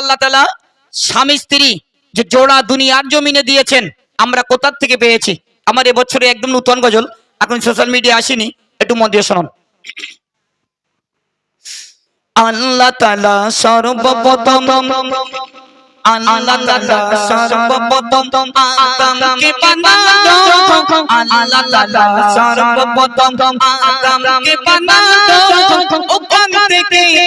আল্লাহ তালা স্বামী স্ত্রী যে জোড়া দুনিয়ার জমিনে দিয়েছেন, আমরা কোথার থেকে পেয়েছি? আমার এবছরে একদম নূতন গজল, এখন সোশ্যাল মিডিয়া আসেনি, একটু মন দিয়ে শুনুন। আল্লাহ তালা সর্বপ্রথম আল্লাহ সর্বপ্রথম আল্লাহ সর্বপ্রথম থেকে?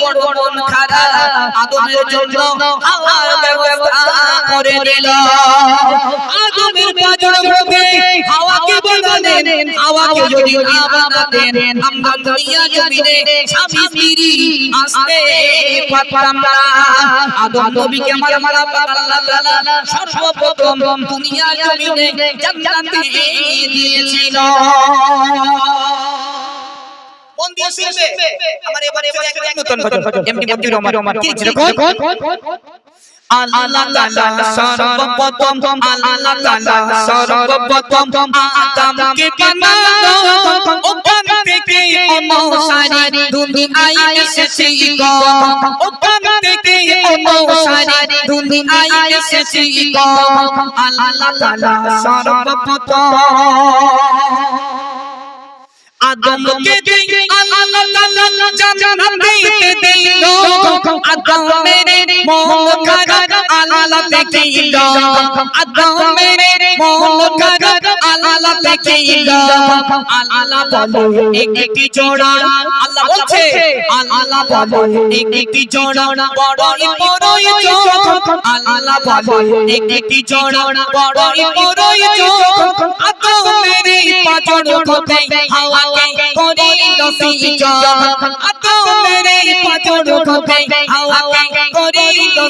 মন খারাপ আদমের জন্য হাওয়ার ব্যবস্থা করে দিল। আদমের পাজর মুখে হাওয়াকে বানালেন হাওয়াকে যদি না বানাতেন আমরা দুনিয়া জমিনে স্বামী স্ত্রী আসতে পারতাম না। আদম নবীকে আমার আমার আল্লাহ তাআলা সর্বপ্রথম দুনিয়া জমিনে জান্নাতে দিয়েছিল। মন দিয়ে শুনবে আমার এবারে এবারে একটা নতুন রহমান কি আল্লাহ তাআলা সর্বপ্রথম আল্লাহ তাআলা সর্বপ্রথম আদমকে বানালো ওখান থেকে অনুসারী দুনিয়ায় এসেছে গো ওখান থেকে অনুসারী দুনিয়ায় এসেছে গো আল্লাহ তাআলা সর্বপ্রথম আদমকে দিয়ে আল্লাহ তাআলা জান্নাতে দিল। আদমের মন খারাপ আল্লাহ দেখিল আদমের মন খারাপ আল্লাহ দেখিল আল্লাহ বলে একটি জোড়া। আল্লাহ বলছে, আল্লাহ বলে একটি জোড়া, বড়ই বড়ই চোখ। আল্লাহ বলে একটি জোড়া, বড়ই বড়ই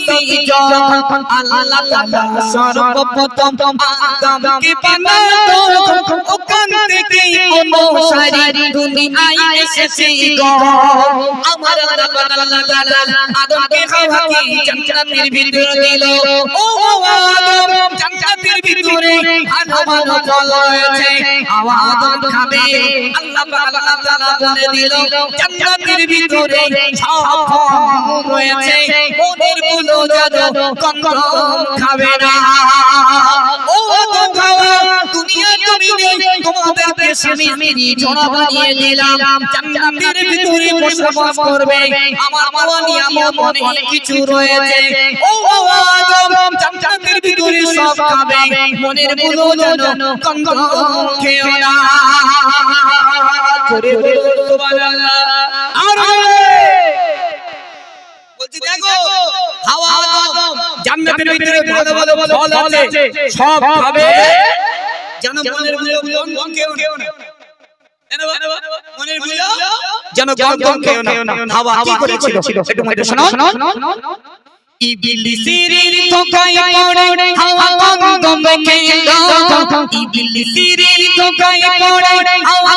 সিজ আল্লাহ তাআলা সর্বপ্রথম আদমকে বানালো ওখান থেকে অনুসারী দুনিয়ায় এসেছে গো। আমার আল্লাহ তাআলা আদমকে হাওয়াকে জান্নাতের ভিতরে দিল। ও আদম জান্নাতের ভিতরে ভালো ফল রয়েছে আদম খাবে আল্লাহ আল্লাহ তাআলা বলে দিল জান্নাতের ভিতরে সব রয়েছে। মনের গুলো যেন কন্দম খাবে না। ও খাওয়া দুনিয়া জমিনে তোমাদেরকে স্বামী স্ত্রী জোড়া বানিয়ে দিলাম। জান্নাতের ভিতরে বসবাস করবে। আমার বাবা নিয়ামত অনেক কিছু রয়েছে। ও আদম জান্নাতের ভিতরে সব খাবে। মনেরগুলো যেন কন্দম খেও না। করে সুবহানাল্লাহ আর বলছি দেখো হাওয়া আদম জান্নাতের ভিতরে ভালো ভালো ফল আছে। সব খাবে যেন মনেরগুলো কন্দম খেও না। মনেরগুলো যেন কন্দম খেও না। হাওয়া কি করেছিল? একটু মধ্যে শোনো ইবলিসের ধোকায় পড়ে হাওয়া কন্দম খেলো। ইবলিসের ধোকায় পড়ে হাওয়া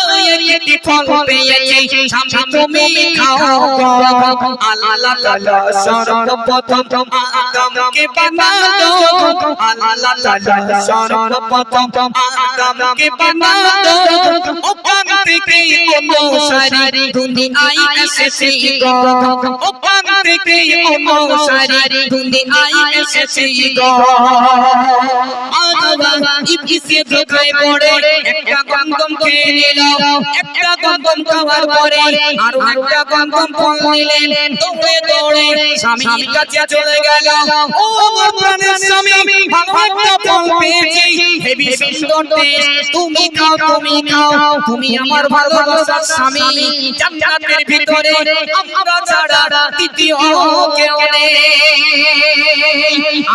একটি ফল পেয়েছি সামনে তুমি খাও আল্লাহ তাআলা সর্বপ্রথম আদমকে বানালো আল্লাহ তাআলা সর্বপ্রথম আদমকে বানালো ওখান থেকে অনুসারী দুনিয়ায় এসেছে গো ওখান থেকে অনুসারী দুনিয়ায় এসেছে গো। আদবা ইবলিসে ধোকায় পড়ে একটা গন্ধম খেয়ে নিল। একটা গন্ধম খাওয়ার পরে আর একটা গন্ধম ফল নিলেন। দৌড়ে দৌড়ে স্বামীর কাছে চলে গেল। ও আমার প্রাণের স্বামী ভালো একটা ফল পেয়েছি। হেবি সুন্দর দেশ তুমি খাও তুমি খাও। তুমি আমার ভালোবাসার স্বামী। জান্নাতের ভিতরে আমরা ছাড়া দ্বিতীয় কেউ নেই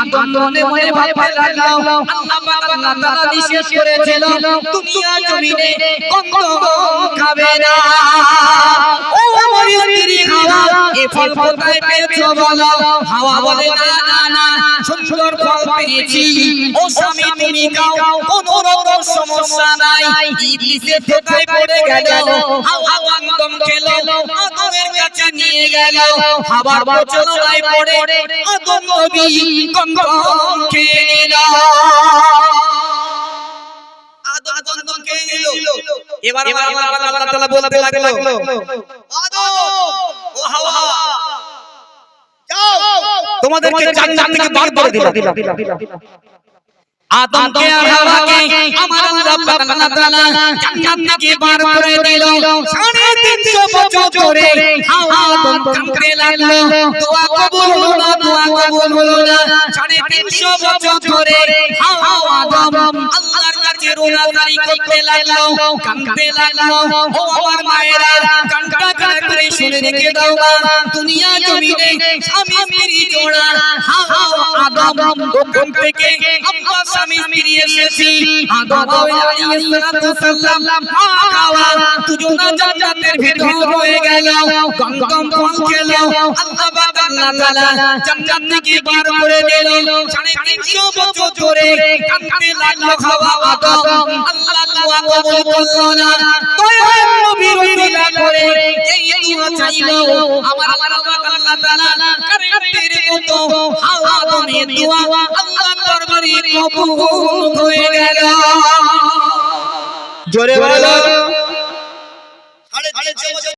আদম মনে মনে ভাবতে লাগল আল্লাহ পাক আল্লাহ তাআলা নিষেধ করেছিল দুনিয়া জমিনে গন্ধ খাবে না ও আমার স্ত্রী হাওয়া এ ফল কোথায় পেয়েছ বলো হাওয়া বলে না না না সুন্দর ফল পেয়েছি ও স্বামী তুমি খাও সমস্যা নাই পড়ে গেল আদমের কাছে নিয়ে গেল। খাবার প্রচলনায় পড়ে আদম নবী গন্ধম খেয়ে নিল। আদম গন্ধম খেয়ে নিল এবার আমার আমার আল্লাহ তাআলা বলতে লাগল আদম ও হাওয়া তোমাদেরকে জান্নাত থেকে বার করে দিলাম। আদমকে আর হাওয়াকে আমার আল্লাহ পাক আল্লাহ তাআলা জান্নাত থেকে বার করে দিল 350 বছর ধরে হাওয়া আদম কাঁদতে লাগল দোয়া কবুল হলো না দোয়া কবুল হলো না 350 বছর ধরে হাওয়া আদম আল্লাহর কাছে রোনাজারি করতে লাগল কাঁদতে লাগল ও আমার মায়েরা কান্না কান্না করে শুনে রেখে দাও না দুনিয়া জমিনে স্বামী স্ত্রী জোড়া হাওয়া আদম ওখান থেকে আমরা স্বামী স্ত্রী এসেছি। আদম আলাইহিস সালাতু সাল্লাম মা দুজনা জান্নাতের ভিতর রয়ে গেল। গঙ্গম ফল খেলো আল্লাহ পাক আল্লাহ তাআলা জান্নাত থেকে বার করে দিল। 350 বছর ধরে কাঁদতে লাগল হাওয়া আদম। আল্লাহ দোয়া কবুল করল না। দয়ার নবীর উসিলা করে এই দোয়া চাইলো। আমার আমার আল্লাহ তাআলা কারেন্টের মতো হাওয়া আদমের দোয়া আল্লাহ দরবারে কবুল হয়ে গেল। জোরে বলো।